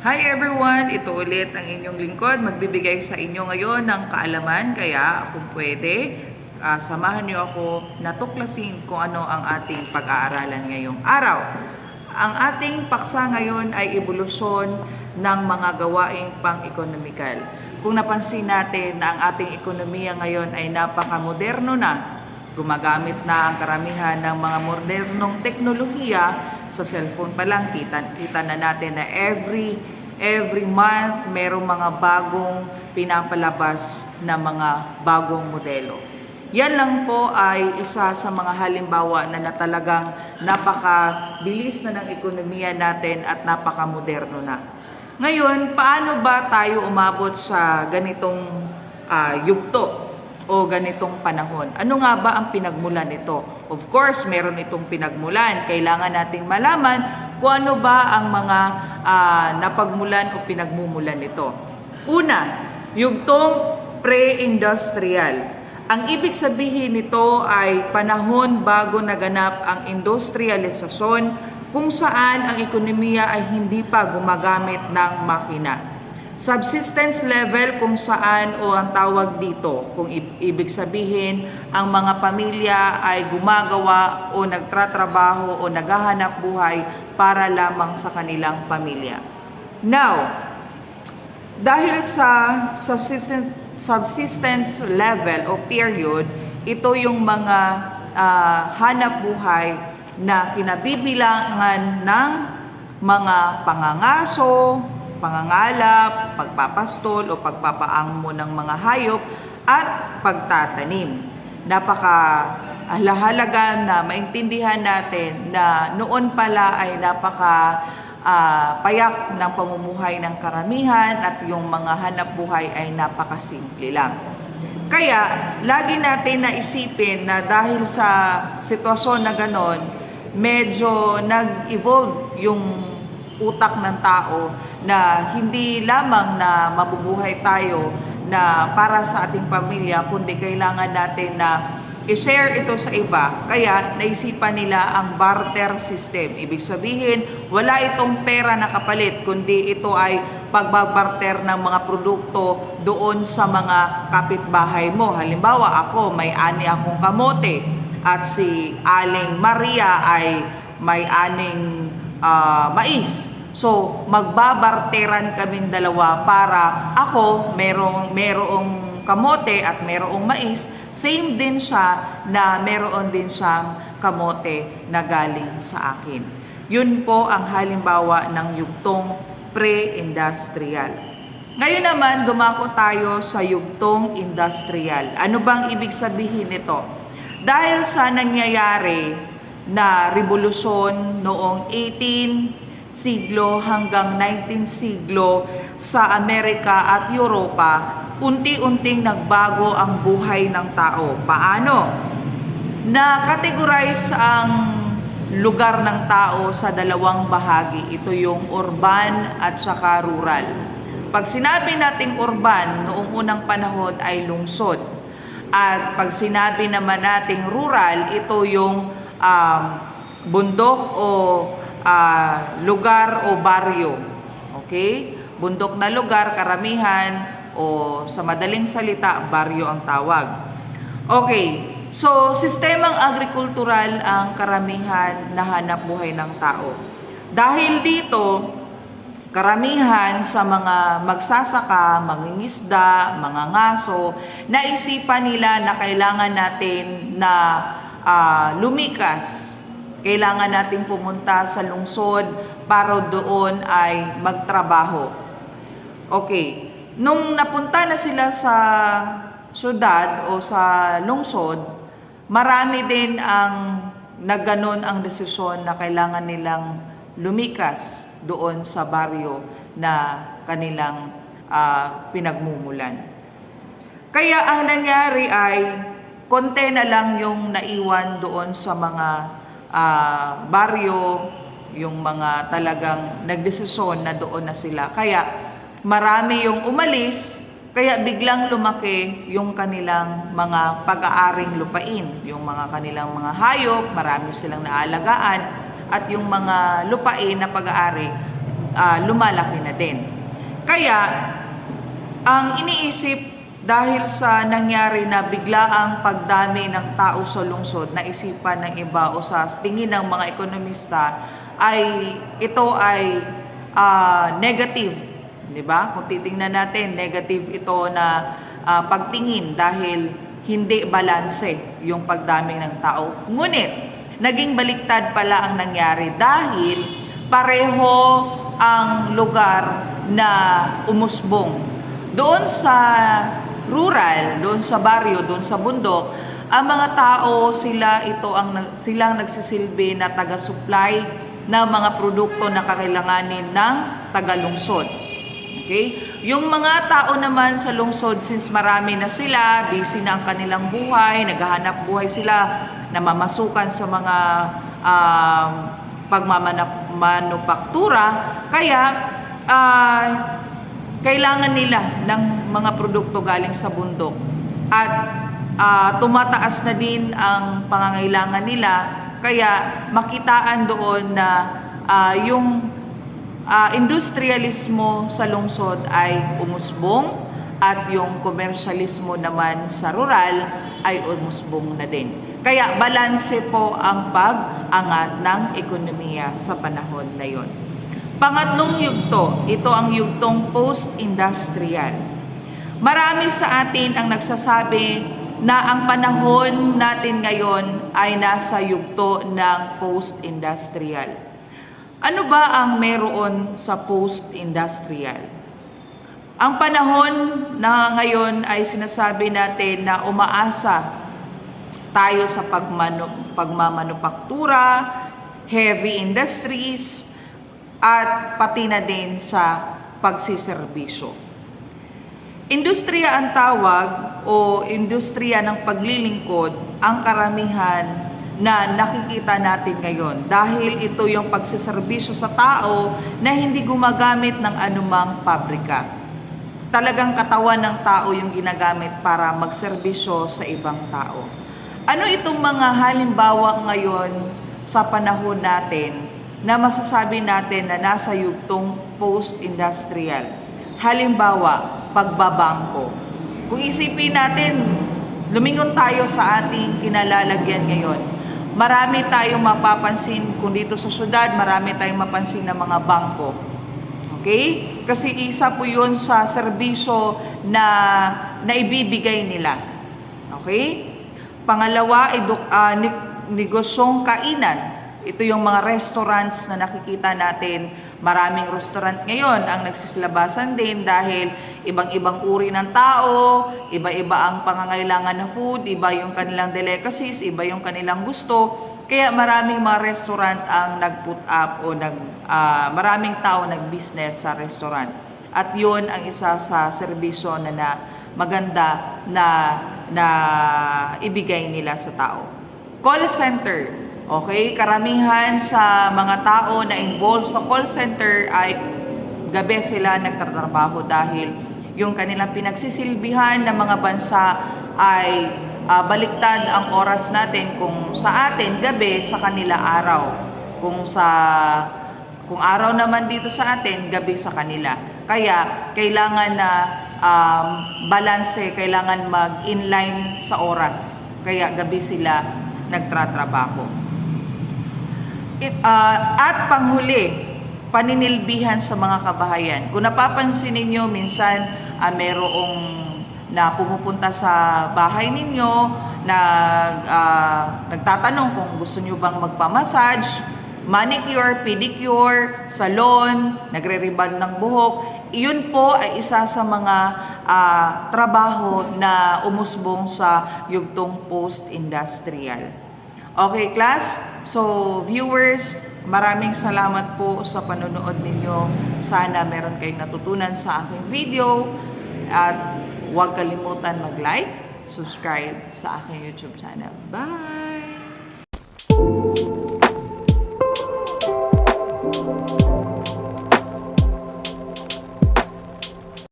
Hi everyone! Ito ulit ang inyong lingkod. Magbibigay sa inyo ngayon ng kaalaman. Kaya kung pwede, ah, samahan niyo ako na tuklasin kung ano ang ating pag-aaralan ngayong araw. Ang ating paksa ngayon ay ebolusyon ng mga gawaing pang-ekonomikal. Kung napansin natin na ang ating ekonomiya ngayon ay napaka-moderno na, gumagamit na ang karamihan ng mga modernong teknolohiya sa cellphone pa lang kita, kita na natin na every every month merong mga bagong pinapalabas na mga bagong modelo. Yan lang po ay isa sa mga halimbawa na, na talagang napakabilis na ng ekonomiya natin at napakamoderno na. Ngayon, paano ba tayo umabot sa ganitong ah, yugto o ganitong panahon. Ano nga ba ang pinagmulan nito? Of course, meron itong pinagmulan. Kailangan nating malaman kung ano ba ang mga ah, napagmulan o pinagmumulan nito. Una, yugtong pre-industrial. Ang ibig sabihin nito ay panahon bago naganap ang industrialisasyon kung saan ang ekonomiya ay hindi pa gumagamit ng makina subsistence level kung saan o ang tawag dito, kung ibig sabihin, ang mga pamilya ay gumagawa o nagtratrabaho o naghahanap buhay para lamang sa kanilang pamilya. Now, dahil sa subsistence, subsistence level o period, ito yung mga ah, hanap buhay na kinabibilangan ng mga pangangaso, pangangalap, pagpapastol o pagpapaangmo ng mga hayop at pagtatanim. Napaka halaga na maintindihan natin na noon pala ay napaka ah, payak ng pamumuhay ng karamihan at yung mga hanap buhay ay napakasimple lang. Kaya, lagi natin naisipin na dahil sa sitwasyon na ganon, medyo nag-evolve yung utak ng tao na hindi lamang na mabubuhay tayo na para sa ating pamilya, kundi kailangan natin na i-share ito sa iba. Kaya naisipan nila ang barter system. Ibig sabihin, wala itong pera na kapalit, kundi ito ay pagbabarter ng mga produkto doon sa mga kapitbahay mo. Halimbawa, ako may ani akong kamote at si Aling Maria ay may aning ah, mais. So, magbabarteran kaming dalawa para ako merong merong kamote at merong mais, same din siya na meron din siyang kamote na galing sa akin. Yun po ang halimbawa ng yugtong pre-industrial. Ngayon naman, dumako tayo sa yugtong industrial. Ano bang ibig sabihin nito? Dahil sa nangyayari na revolusyon noong 18 siglo hanggang 19 siglo sa Amerika at Europa, unti-unting nagbago ang buhay ng tao. Paano? Na-categorize ang lugar ng tao sa dalawang bahagi. Ito yung urban at saka rural. Pag sinabi nating urban, noong unang panahon ay lungsod. At pag sinabi naman nating rural, ito yung um, bundok o ah, lugar o baryo. Okay? Bundok na lugar, karamihan, o sa madaling salita, baryo ang tawag. Okay, so sistemang agrikultural ang karamihan na hanap buhay ng tao. Dahil dito, karamihan sa mga magsasaka, mangingisda, mga ngaso, naisipan nila na kailangan natin na ah, lumikas. Kailangan natin pumunta sa lungsod para doon ay magtrabaho. Okay, nung napunta na sila sa syudad o sa lungsod, marami din ang nagganon ang desisyon na kailangan nilang lumikas doon sa baryo na kanilang ah, pinagmumulan. Kaya ang nangyari ay konti na lang yung naiwan doon sa mga ah, baryo, yung mga talagang nagdesisyon na doon na sila. Kaya marami yung umalis, kaya biglang lumaki yung kanilang mga pag-aaring lupain, yung mga kanilang mga hayop, marami silang naalagaan, at yung mga lupain na pag-aari ah, lumalaki na din. Kaya, ang iniisip dahil sa nangyari na biglaang pagdami ng tao sa lungsod na isipan ng iba o sa tingin ng mga ekonomista ay ito ay ah, negative, 'di ba? Kung titingnan natin, negative ito na ah, pagtingin dahil hindi balanse yung pagdami ng tao. Ngunit naging baliktad pala ang nangyari dahil pareho ang lugar na umusbong. Doon sa rural, doon sa baryo, doon sa bundok, ang mga tao sila ito ang silang nagsisilbi na taga-supply ng mga produkto na kakailanganin ng taga-lungsod. Okay? Yung mga tao naman sa lungsod, since marami na sila, busy na ang kanilang buhay, naghahanap buhay sila, namamasukan sa mga um, pagmamanupaktura, kaya ah, kailangan nila ng mga produkto galing sa bundok. At ah, tumataas na din ang pangangailangan nila, kaya makitaan doon na ah, yung ah, industrialismo sa lungsod ay umusbong at yung komersyalismo naman sa rural ay umusbong na din. Kaya balanse po ang pag-angat ng ekonomiya sa panahon na yon. Pangatlong yugto, ito ang yugtong post-industrial. Marami sa atin ang nagsasabi na ang panahon natin ngayon ay nasa yugto ng post-industrial. Ano ba ang meron sa post-industrial? Ang panahon na ngayon ay sinasabi natin na umaasa tayo sa pagmanu- pagmamanupaktura, heavy industries, at pati na din sa pagsiservisyo. Industriya ang tawag o industriya ng paglilingkod ang karamihan na nakikita natin ngayon dahil ito yung pagsiservisyo sa tao na hindi gumagamit ng anumang pabrika. Talagang katawan ng tao yung ginagamit para magserbisyo sa ibang tao. Ano itong mga halimbawa ngayon sa panahon natin na masasabi natin na nasa yugtong post-industrial? Halimbawa, pagbabangko. Kung isipin natin, lumingon tayo sa ating kinalalagyan ngayon. Marami tayong mapapansin, kung dito sa syudad, marami tayong mapansin ng mga bangko. Okay? Kasi isa po yun sa serbisyo na naibibigay nila. Okay? Pangalawa, eduk, ah, ni- negosyong kainan. Ito yung mga restaurants na nakikita natin. Maraming restaurant ngayon ang nagsisilabasan din dahil ibang-ibang uri ng tao, iba-iba ang pangangailangan na food, iba yung kanilang delicacies, iba yung kanilang gusto. Kaya maraming mga restaurant ang nag-put up o nag, ah, maraming tao nag-business sa restaurant. At yun ang isa sa serbisyo na, na maganda na, na ibigay nila sa tao. Call center. Okay, karamihan sa mga tao na involved sa call center ay gabi sila nagtatrabaho dahil yung kanilang pinagsisilbihan ng mga bansa ay ah, baliktad ang oras natin kung sa atin gabi sa kanila araw. Kung sa kung araw naman dito sa atin, gabi sa kanila. Kaya kailangan na um, balanse, kailangan mag-inline sa oras. Kaya gabi sila nagtratrabaho. It, ah, at panghuli, paninilbihan sa mga kabahayan. Kung napapansin ninyo, minsan ah, merong na pumupunta sa bahay ninyo, nag, ah, nagtatanong kung gusto nyo bang magpamassage, manicure, pedicure, salon, nagre-reband ng buhok. Iyon po ay isa sa mga ah, trabaho na umusbong sa yugtong post-industrial. Okay, class? So, viewers, maraming salamat po sa panonood ninyo. Sana meron kayong natutunan sa aking video. At huwag kalimutan mag-like, subscribe sa aking YouTube channel. Bye!